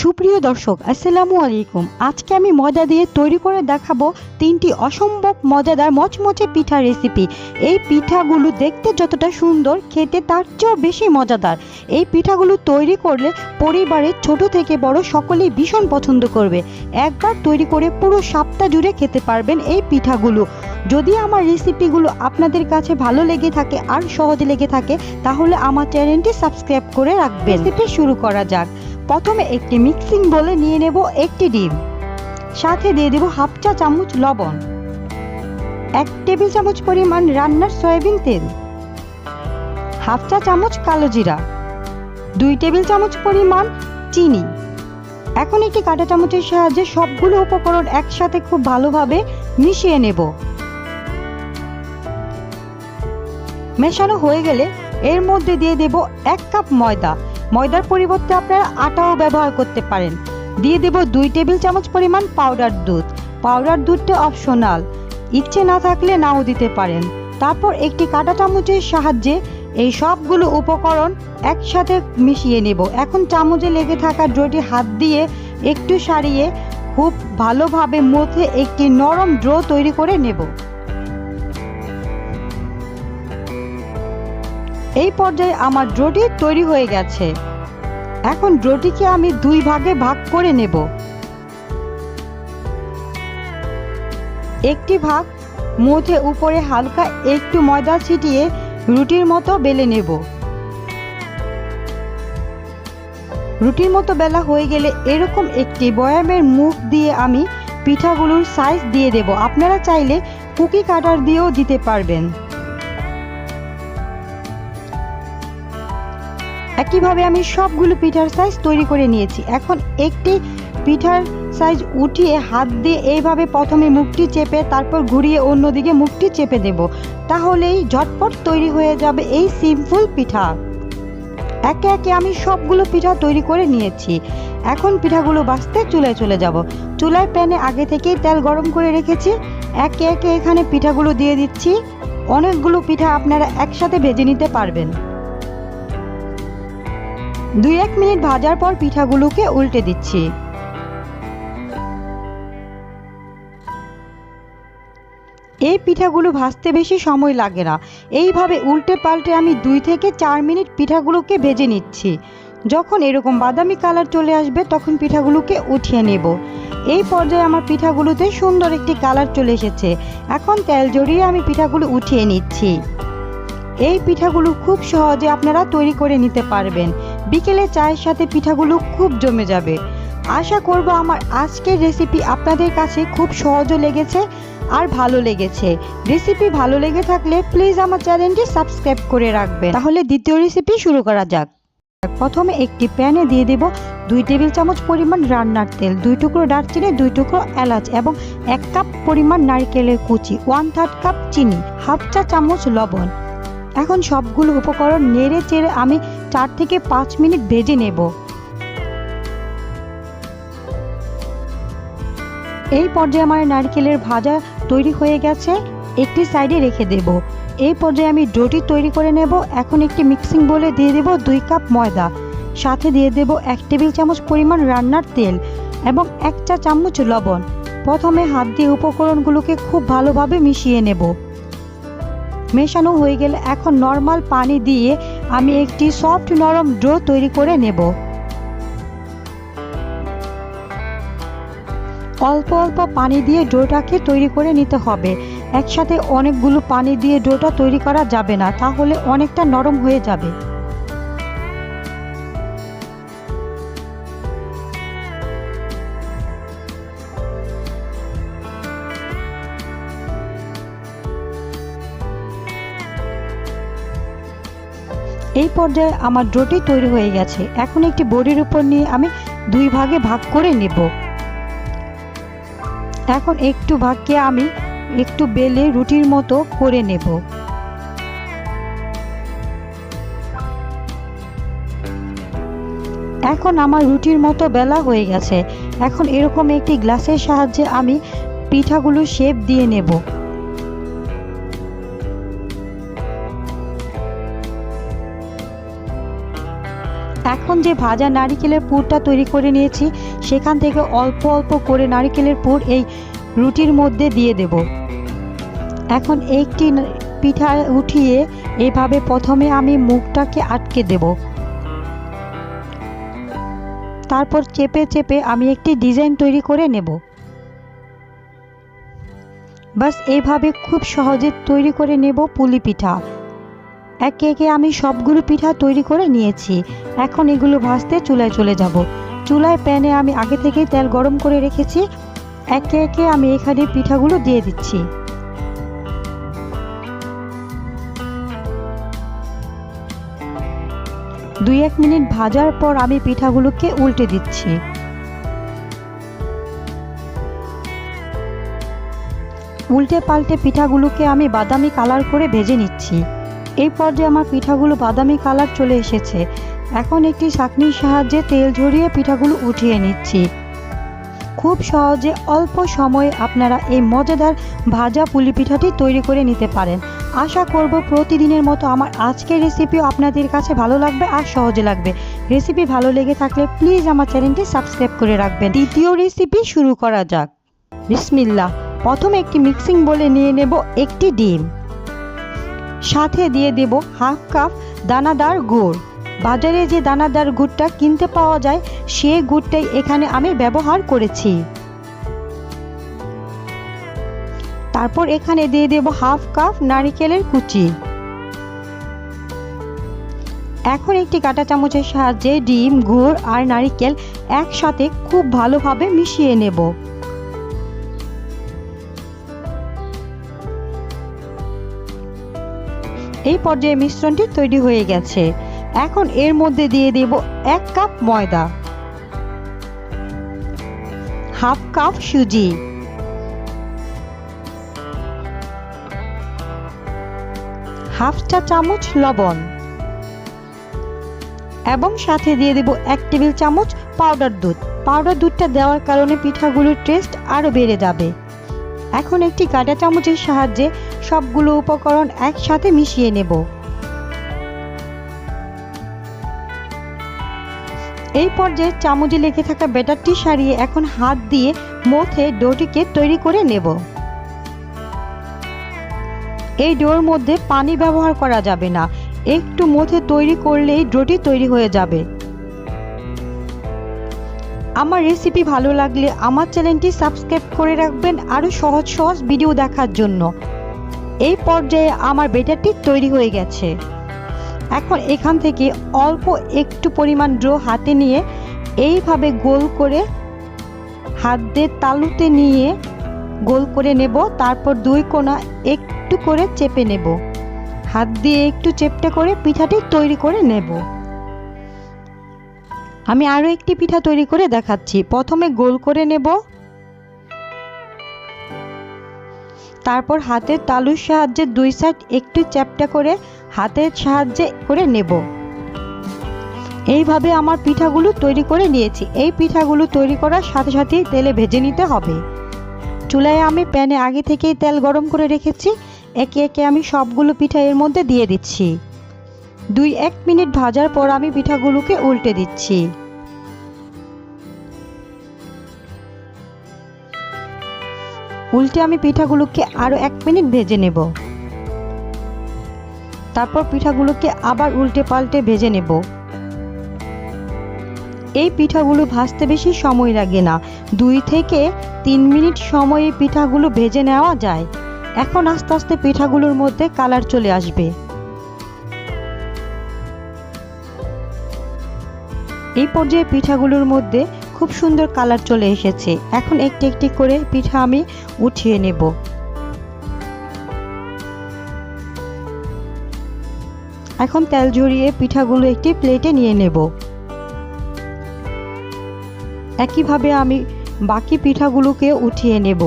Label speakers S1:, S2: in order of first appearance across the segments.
S1: সুপ্রিয় দর্শক, আসসালামু আলাইকুম। আজকে আমি ময়দা দিয়ে তৈরি করে দেখাবো তিনটি অসম্ভব মজাদার মচমচে পিঠা রেসিপি। এই পিঠাগুলো দেখতে যতটা সুন্দর, খেতে তার চেয়েও বেশি মজাদার। এই পিঠাগুলো তৈরি করলে পরিবারের ছোট থেকে বড় সকলেই ভীষণ পছন্দ করবে। একবার তৈরি করে পুরো সপ্তাহ জুড়ে খেতে পারবেন এই পিঠাগুলো। যদি আমার রেসিপিগুলো আপনাদের কাছে ভালো লেগে থাকে, আর সহজ লেগে থাকে, তাহলে আমার চ্যানেলটি সাবস্ক্রাইব করে রাখবেন। রেসিপি শুরু করা যাক। প্রথমে একটি মিক্সিং বলে নিয়ে নেব একটি ডিম। সাথে দিয়ে দেব হাফ চা চামচ লবণ। এক টেবিল চামচ পরিমাণ রান্নার সয়াবিন তেল। হাফ চা চামচ কালো জিরা। দুই টেবিল চামচ পরিমাণ চিনি। এখন একটি কাঁটা চামচের সাহায্যে সবগুলো উপকরণ একসাথে খুব ভালোভাবে মিশিয়ে নেব। মেশানো হয়ে গেলে এর মধ্যে দিয়ে দেব এক কাপ ময়দা। ময়দার পরিবর্তে আপনারা আটাও ব্যবহার করতে পারেন। দিয়ে দেব দুই টেবিল চামচ পরিমাণ পাউডার দুধ। পাউডার দুধটা অপশনাল। ইচ্ছে না থাকলে নাও দিতে পারেন। তারপর একটি কাঁটা চামচের সাহায্যে এই সবগুলো উপকরণ একসাথে মিশিয়ে নেব। এখন চামচে লেগে থাকা ড্রোটি হাত দিয়ে একটু সারিয়ে খুব ভালোভাবে মধ্যে একটি নরম ড্রো তৈরি করে নেব। এই পর্যায়ে আমার ড্রোটি তৈরি হয়ে গেছে। এখন ড্রোটিকে আমি দুই ভাগে ভাগ করে নেব। একটি ভাগ মধ্যে উপরে হালকা একটু ময়দা ছিটিয়ে রুটির মতো বেলে নেব। রুটির মতো বেলা হয়ে গেলে এরকম একটি বয়ামের মুখ দিয়ে আমি পিঠাগুলোর সাইজ দিয়ে দেব। আপনারা চাইলে কুকি কাটার দিয়েও দিতে পারবেন। একইভাবে আমি সবগুলো পিঠার সাইজ তৈরি করে নিয়েছি। এখন একটি পিঠার সাইজ উঠিয়ে হাত দিয়ে এইভাবে প্রথমে মুখটি চেপে, তারপর ঘুরিয়ে অন্যদিকে মুখটি চেপে দেব। তাহলেই ঝটপট তৈরি হয়ে যাবে এই সিম্পল পিঠা। একে একে আমি সবগুলো পিঠা তৈরি করে নিয়েছি। এখন পিঠাগুলো বাঁচতে চুলায় চলে যাব। চুলায় প্যানে আগে থেকেই তেল গরম করে রেখেছি। একে একে এখানে পিঠাগুলো দিয়ে দিচ্ছি। অনেকগুলো পিঠা আপনারা একসাথে ভেজে নিতে পারবেন। দুই এক মিনিট ভাজার পর পিঠাগুলোকে উল্টে দিচ্ছি। এই পিঠাগুলো ভাজতে বেশি সময় লাগে না। এইভাবে উল্টে পাল্টে আমি দুই থেকে চার মিনিট পিঠাগুলোকে ভেজে নিচ্ছি। যখন এরকম বাদামি কালার চলে আসবে, তখন পিঠাগুলোকে উঠিয়ে নেব। এই পর্যায়ে আমার পিঠাগুলোতে সুন্দর একটি কালার চলে এসেছে। এখন তেল জড়িয়ে আমি পিঠাগুলো উঠিয়ে নিচ্ছি। এই পিঠাগুলো খুব সহজে আপনারা তৈরি করে নিতে পারবেন। বিকেলে চায়ের সাথে পিঠাগুলো খুব জমে যাবে। আশা করব আমার আজকের রেসিপি আপনাদের কাছে খুব সহজও লেগেছে আর ভালো লেগেছে। রেসিপি ভালো লেগে থাকলে প্লিজ আমার চ্যানেলটি সাবস্ক্রাইব করে রাখবেন। তাহলে দ্বিতীয় রেসিপি শুরু করা যাক। প্রথমে একটি প্যানে দিয়ে দেব দুই টেবিল চামচ পরিমাণ রান্নার তেল, দুই টুকরো দারচিনি, দুই টুকরো এলাচ এবং এক কাপ পরিমাণ নারকেলের কুচি ওয়ান থার্ড কাপ চিনি হাফ চা চামচ লবণ। এখন সবগুলো উপকরণ নেড়ে চেড়ে আমি চার থেকে পাঁচ মিনিট ভেজে নেব। এই পর্যায়ে আমার নারকেলের ভাজা তৈরি হয়ে গেছে, একটি সাইডে রেখে দেব। এই পর্যায়ে আমি ডোটি তৈরি করে নেব, এখন একটি মিক্সিং বলে দিয়ে দেব দুই কাপ ময়দা। সাথে দিয়ে দেব এক টেবিল চামচ পরিমাণ রান্নার তেল এবং এক চা চামচ লবণ। প্রথমে হাত দিয়ে উপকরণগুলোকে খুব ভালোভাবে মিশিয়ে নেব। মেশানো হয়ে গেলে এখন নর্মাল পানি দিয়ে আমি একটি সফট নরম ডো তৈরি করে নেব। অল্প অল্প পানি দিয়ে ডোটাকে তৈরি করে নিতে হবে। একসাথে অনেকগুলো পানি দিয়ে ডোটা তৈরি করা যাবে না, তাহলে অনেকটা নরম হয়ে যাবে। এই পর্যায়ে আমার ডোটি তৈরি হয়ে গেছে। এখন একটি বডির উপর নিয়ে আমি দুই ভাগে ভাগ করে নেব। এখন একটু ভাগকে আমি একটু বেলে রুটির মতো করে নেব। এখন আমার রুটির মতো বেলা হয়ে গেছে। এখন এরকম একটি গ্লাসের সাহায্যে আমি পিঠাগুলো শেপ দিয়ে নেব। এখন যে ভাজা নারিকেলের পুরটা তৈরি করে নিয়েছি, সেখান থেকে অল্প অল্প করে নারিকেলের পুর এই রুটির মধ্যে দিয়ে দেব। এখন একটি পিঠা উঠিয়ে এভাবে প্রথমে আমি মুখটাকে আটকে দেব। তারপর চেপে চেপে আমি একটি ডিজাইন তৈরি করে নেব। বাস এইভাবে খুব সহজে তৈরি করে নেব পুলি পিঠা। একে একে আমি সবগুলো পিঠা তৈরি করে নিয়েছি। এখন এগুলো ভাজতে চুলায় চলে যাব। চুলায় প্যানে আমি আগে থেকেই তেল গরম করে রেখেছি। একে একে আমি এখানে পিঠাগুলো দিয়ে দিচ্ছি। দুই এক মিনিট ভাজার পর আমি পিঠাগুলোকে উল্টে দিচ্ছি। উল্টে পাল্টে পিঠাগুলোকে আমি বাদামি কালার করে ভেজে নিচ্ছি। এই পর্যায়ে আমার পিঠাগুলো বাদামি কালার চলে এসেছে। এখন একটি ছাঁকনির সাহায্যে তেল ঝরিয়ে পিঠাগুলো উঠিয়ে নিচ্ছি। খুব সহজে অল্প সময়ে আপনারা এই মজাদার ভাজা পুলি পিঠাটি তৈরি করে নিতে পারেন। আশা করব প্রতিদিনের মতো আমার আজকের রেসিপিও আপনাদের কাছে ভালো লাগবে আর সহজে লাগবে। রেসিপি ভালো লেগে থাকলে প্লিজ আমার চ্যানেলটি সাবস্ক্রাইব করে রাখবেন। দ্বিতীয় রেসিপি শুরু করা যাক। বিসমিল্লা প্রথমে একটি মিক্সিং বলে নিয়ে নেব একটি ডিম। সাথে দিয়ে দেব হাফ কাপ দানাদার গুড়। বাজারে যে দানাদার গুড়টা কিনতে পাওয়া যায়, সে গুড়টাই এখানে আমি ব্যবহার করেছি। তারপর এখানে দিয়ে দেব হাফ কাপ নারিকেলের কুচি। এখন একটি কাঁটা চামচের সাহায্যে ডিম, গুড় আর নারিকেল একসাথে খুব ভালোভাবে মিশিয়ে নেব। এই পর্যায়ে মিশ্রণটি তৈরি হয়ে গেছে। এখন এর মধ্যে দিয়ে দেব এক কাপ ময়দা। হাফ কাপ সুজি। হাফ চা চামচ লবণ। এবং সাথে দিয়ে দেব এক টেবিল চামচ পাউডার দুধ। পাউডার দুধটা দেওয়ার কারণে পিঠাগুলোর টেস্ট আরও বেড়ে যাবে। এখন একটি কাঁটা চামচের সাহায্যে সবগুলো উপকরণ একসাথে মিশিয়ে নেব। এই পর্যায়ে চামচে লেগে থাকা ব্যাটারটি সারিয়ে এখন হাত দিয়ে মথে ডোটিকে তৈরি করে নেব। এই ডোর মধ্যে পানি ব্যবহার করা যাবে না। একটু মথে তৈরি করলেই ডোটি তৈরি হয়ে যাবে। আমার রেসিপি ভালো লাগলে আমার চ্যানেলটি সাবস্ক্রাইব করে রাখবেন আরও সহজ সহজ ভিডিও দেখার জন্য। এই পর্যায়ে আমার বেটারটি তৈরি হয়ে গেছে। এখন এখান থেকে অল্প একটু পরিমাণ ড্রো হাতে নিয়ে এইভাবে গোল করে হাত দিয়ে তালুতে নিয়ে গোল করে নেব, তারপর দুই কোণা একটু করে চেপে নেব। হাত দিয়ে একটু চেপটে করে পিঠাটি তৈরি করে নেব। আমি আরও একটি পিঠা তৈরি করে দেখাচ্ছি। প্রথমে গোল করে নেব। তারপর হাতের তালুর সাহায্যে দুই সাইড একটু চ্যাপটা করে হাতের সাহায্যে করে নেব। এইভাবে আমার পিঠাগুলো তৈরি করে নিয়েছি। এই পিঠাগুলো তৈরি করার সাথে সাথেই তেলে ভেজে নিতে হবে। চুলায় আমি প্যানে আগে থেকেই তেল গরম করে রেখেছি। একে একে আমি সবগুলো পিঠা এর মধ্যে দিয়ে দিচ্ছি। দুই এক মিনিট ভাজার পর আমি পিঠাগুলোকে উল্টে দিচ্ছি। উল্টে আমি পিঠাগুলোকে আরও এক মিনিট ভেজে নেব। তারপর পিঠাগুলোকে আবার উল্টে পাল্টে ভেজে নেব। এই পিঠাগুলো ভাজতে বেশি সময় লাগে না। দুই থেকে তিন মিনিট সময়ে পিঠাগুলো ভেজে নেওয়া যায়। এখন আস্তে আস্তে পিঠাগুলোর মধ্যে কালার চলে আসবে। এই পর্যায়ে পিঠাগুলোর মধ্যে খুব সুন্দর কালার চলে এসেছে। এখন একটি একটি করে পিঠা আমি উঠিয়ে নেব। এখন তেল ঝরিয়ে পিঠাগুলো একটি প্লেটে নিয়ে নেব। একইভাবে আমি বাকি পিঠাগুলোকে উঠিয়ে নেব।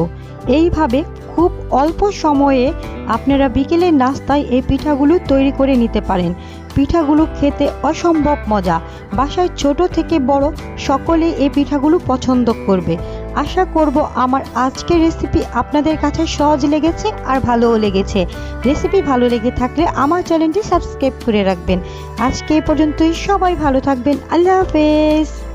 S1: এইভাবে খুব অল্প সময়ে আপনারা বিকেলের নাস্তায় এই পিঠাগুলো তৈরি করে নিতে পারেন। পিঠাগুলো খেতে অসম্ভব মজা। বাসায় ছোট থেকে বড় সকলে এই পিঠাগুলো পছন্দ করবে। আশা করব আমার আজকের রেসিপি আপনাদের কাছে সহজ লেগেছে আর ভালোও লেগেছে। রেসিপি ভালো লেগে থাকলে আমার চ্যানেলটি সাবস্ক্রাইব করে রাখবেন। আজকে এ পর্যন্তই সবাই ভালো থাকবেন। আল্লাহ হাফেজ।